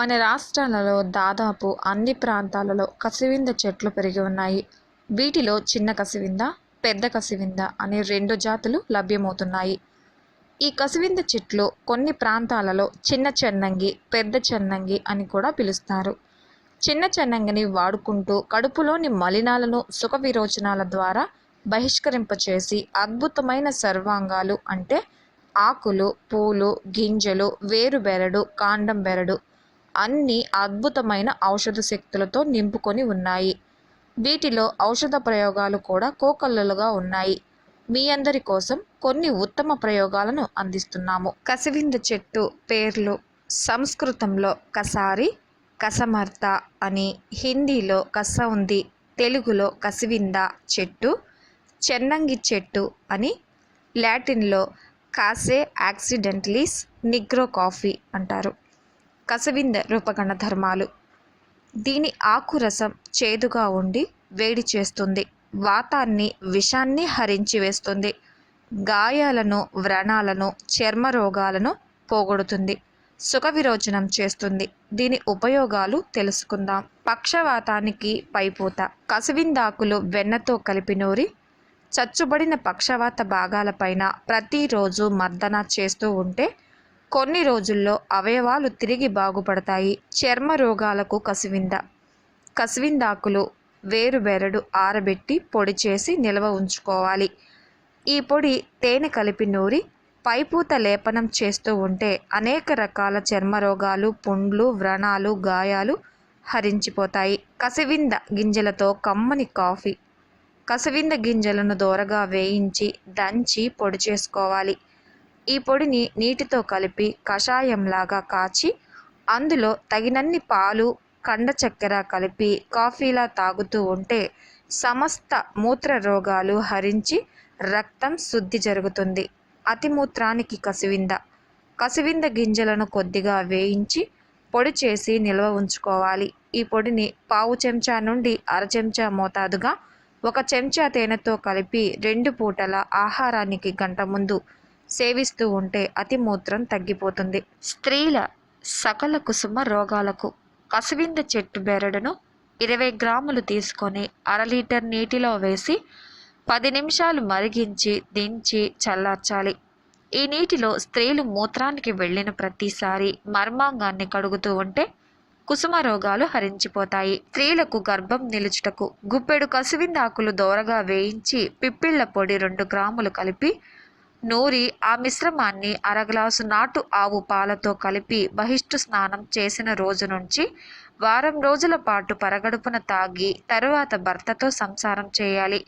మన రాష్ట్రాలలో దాదాపు అన్ని ప్రాంతాలలో కసివింద చెట్లు పెరిగి ఉన్నాయి. వీటిలో చిన్న కసివింద పెద్ద కసివింద అనే రెండు జాతులు లభ్యమవుతున్నాయి. ఈ కసివింద చెట్లు కొన్ని ప్రాంతాలలో చిన్న చెన్నంగి పెద్ద చెన్నంగి అని కూడా పిలుస్తారు. చిన్న చెన్నంగిని వాడుకుంటూ కడుపులోని మలినాలను సుఖ విరోచనాల ద్వారా బహిష్కరింపచేసి అద్భుతమైన సర్వాంగాలు అంటే ఆకులు పూలు గింజలు వేరు బెరడు కాండం బెరడు అన్ని అద్భుతమైన ఔషధ శక్తులతో నింపుకొని ఉన్నాయి. వీటిలో ఔషధ ప్రయోగాలు కూడా కోకల్లలుగా ఉన్నాయి. మీ అందరి కోసం కొన్ని ఉత్తమ ప్రయోగాలను అందిస్తున్నాము. కసివింద చెట్టు పేర్లు సంస్కృతంలో కసారి కసమర్త అని హిందీలో కసౌంది తెలుగులో కసివింద చెట్టు చెన్నంగి చెట్టు అని లాటిన్లో కాసే యాక్సిడెంటలీస్ నిగ్రో కాఫీ అంటారు. కసవింద రూపగణ ధర్మాలు. దీని ఆకురసం చేదుగా ఉండి వేడి చేస్తుంది. వాతాన్ని విషాన్ని హరించి వేస్తుంది. గాయాలను వ్రణాలను చర్మ రోగాలను పోగొడుతుంది. సుఖ విరోచనం చేస్తుంది. దీని ఉపయోగాలు తెలుసుకుందాం. పక్షవాతానికి పైపూత. కసవిందాకులు వెన్నతో కలిపి నూరి చచ్చుబడిన పక్షవాత భాగాలపైన ప్రతిరోజు మర్దన చేస్తూ ఉంటే కొన్ని రోజుల్లో అవయవాలు తిరిగి బాగుపడతాయి. చర్మ రోగాలకు కసివింద. కసివిందాకులు వేరు బెరడు ఆరబెట్టి పొడి చేసి నిల్వ ఉంచుకోవాలి. ఈ పొడి తేనె కలిపి నూరి పైపూత లేపనం చేస్తూ ఉంటే అనేక రకాల చర్మ రోగాలు పుండ్లు వ్రణాలు గాయాలు హరించిపోతాయి. కసివింద గింజలతో కమ్మని కాఫీ. కసవింద గింజలను దోరగా వేయించి దంచి పొడి చేసుకోవాలి. ఈ పొడిని నీటితో కలిపి కషాయంలాగా కాచి అందులో తగినన్ని పాలు కండ చక్కెర కలిపి కాఫీలా తాగుతూ ఉంటే సమస్త మూత్ర రోగాలు హరించి రక్తం శుద్ధి జరుగుతుంది. అతిమూత్రానికి కసివింద. కసివింద గింజలను కొద్దిగా వేయించి పొడి చేసి నిల్వ ఉంచుకోవాలి. ఈ పొడిని పావు చెంచా నుండి అర చెంచా మోతాదుగా ఒక చెంచా తేనెతో కలిపి రెండు పూటల ఆహారానికి గంట ముందు సేవిస్తూ ఉంటే అతిమూత్రం తగ్గిపోతుంది. స్త్రీల సకల కుసుమ రోగాలకు కసివింద చెట్టు బెరడును ఇరవై గ్రాములు తీసుకొని అర లీటర్ నీటిలో వేసి పది నిమిషాలు మరిగించి దించి చల్లార్చాలి. ఈ నీటిలో స్త్రీలు మూత్రానికి వెళ్ళిన ప్రతిసారి మర్మాంగాన్ని కడుగుతూ ఉంటే కుసుమ రోగాలు హరించిపోతాయి. స్త్రీలకు గర్భం నిలుచుటకు గుప్పెడు కసివిందాకులు దోరగా వేయించి పిప్పిళ్ళ పొడి రెండు గ్రాములు కలిపి నూరి ఆ మిశ్రమాన్ని అర గ్లాసు నాటు ఆవు పాలతో కలిపి బహిష్టు స్నానం చేసిన రోజు నుంచి వారం రోజుల పాటు పరగడుపున తాగి తరువాత భర్తతో సంసారం చేయాలి.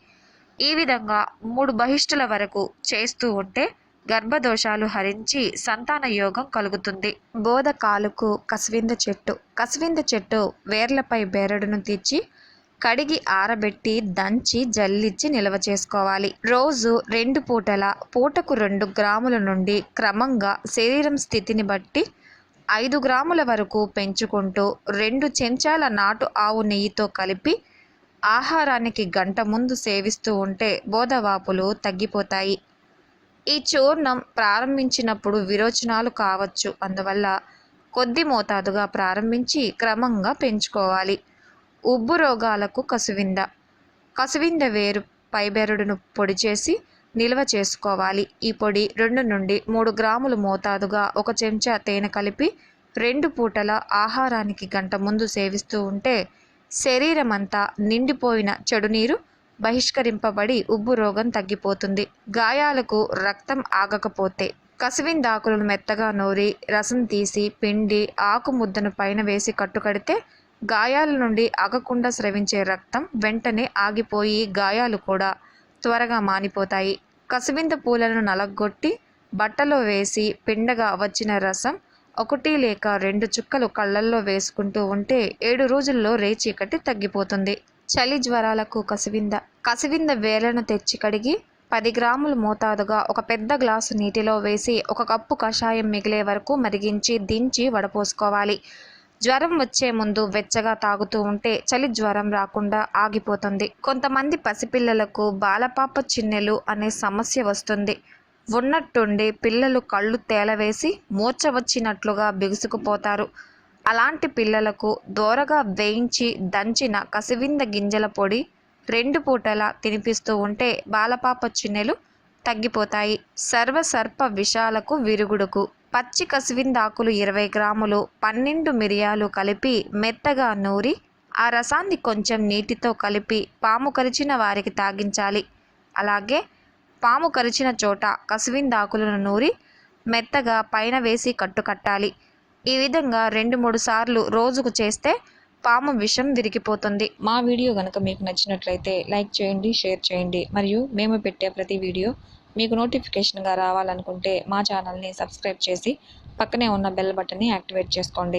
ఈ విధంగా మూడు బహిష్టుల వరకు చేస్తూ ఉంటే గర్భదోషాలు హరించి సంతాన యోగం కలుగుతుంది. బోధ కాలుకు కసివింద చెట్టు. కసివింద చెట్టు వేర్లపై బెరడును తెచ్చి కడిగి ఆరబెట్టి దంచి జల్లిచ్చి నిల్వ చేసుకోవాలి. రోజు రెండు పూటల పూటకు రెండు గ్రాముల నుండి క్రమంగా శరీరం స్థితిని బట్టి ఐదు గ్రాముల వరకు పెంచుకుంటూ రెండు చెంచాల నాటు ఆవు నెయ్యితో కలిపి ఆహారానికి గంట ముందు సేవిస్తూ ఉంటే బోధవాపులు తగ్గిపోతాయి. ఈ చూర్ణం ప్రారంభించినప్పుడు విరోచనాలు కావచ్చు. అందువల్ల కొద్ది మోతాదుగా ప్రారంభించి క్రమంగా పెంచుకోవాలి. ఉబ్బు రోగాలకు కసువింద. కసువింద వేరు పైబెరడును పొడి చేసి నిల్వ చేసుకోవాలి. ఈ పొడి రెండు నుండి మూడు గ్రాములు మోతాదుగా ఒక చెంచా తేనె కలిపి రెండు పూటల ఆహారానికి గంట ముందు సేవిస్తూ ఉంటే శరీరం అంతా నిండిపోయిన చెడు నీరు బహిష్కరింపబడి ఉబ్బు రోగం తగ్గిపోతుంది. గాయాలకు రక్తం ఆగకపోతే కసివిందాకులను మెత్తగా నూరి రసం తీసి పిండి ఆకు ముద్దను పైన వేసి కట్టుకడితే గాయాల నుండి ఆగకుండా స్రవించే రక్తం వెంటనే ఆగిపోయి గాయాలు కూడా త్వరగా మానిపోతాయి. కసివింద పూలను నలగొట్టి బట్టలో వేసి పిండగా వచ్చిన రసం ఒకటి లేక రెండు చుక్కలు కళ్ళల్లో వేసుకుంటూ ఉంటే ఏడు రోజుల్లో రేచీకటి తగ్గిపోతుంది. చలి జ్వరాలకు కసివింద. కసివింద వేలను తెచ్చి కడిగి పది గ్రాముల మోతాదుగా ఒక పెద్ద గ్లాసు నీటిలో వేసి ఒక కప్పు కషాయం మిగిలే వరకు మరిగించి దించి వడపోసుకోవాలి. జ్వరం వచ్చే ముందు వెచ్చగా తాగుతూ ఉంటే చలి జ్వరం రాకుండా ఆగిపోతుంది. కొంతమంది పసిపిల్లలకు బాలపాప చిన్నెలు అనే సమస్య వస్తుంది. ఉన్నట్టుండి పిల్లలు కళ్ళు తేలవేసి మూర్చ వచ్చినట్లుగా బిగుసుకుపోతారు. అలాంటి పిల్లలకు దోరగా వేయించి దంచిన కసివింద గింజల పొడి రెండు పూటలా తినిపిస్తూ ఉంటే బాలపాప చిన్నెలు తగ్గిపోతాయి. సర్వసర్ప విషాలకు విరుగుడుకు. పచ్చి కసివిందాకులు ఇరవై గ్రాములు పన్నెండు మిరియాలు కలిపి మెత్తగా నూరి ఆ రసాన్ని కొంచెం నీటితో కలిపి పాము కరిచిన వారికి తాగించాలి. అలాగే పాము కరిచిన చోట కసివిందాకులను నూరి మెత్తగా పైన వేసి కట్టుకట్టాలి ఈ విధంగా రెండు మూడు సార్లు రోజుకు చేస్తే పాము విషం విరిగిపోతుంది. మా వీడియో కనుక మీకు నచ్చినట్లయితే లైక్ చేయండి షేర్ చేయండి. మరియు మేము పెట్టే ప్రతి వీడియో మీకు నోటిఫికేషన్గా రావాలనుకుంటే మా ఛానల్ని సబ్స్క్రైబ్ చేసి పక్కనే ఉన్న బెల్ బటన్ని యాక్టివేట్ చేసుకోండి.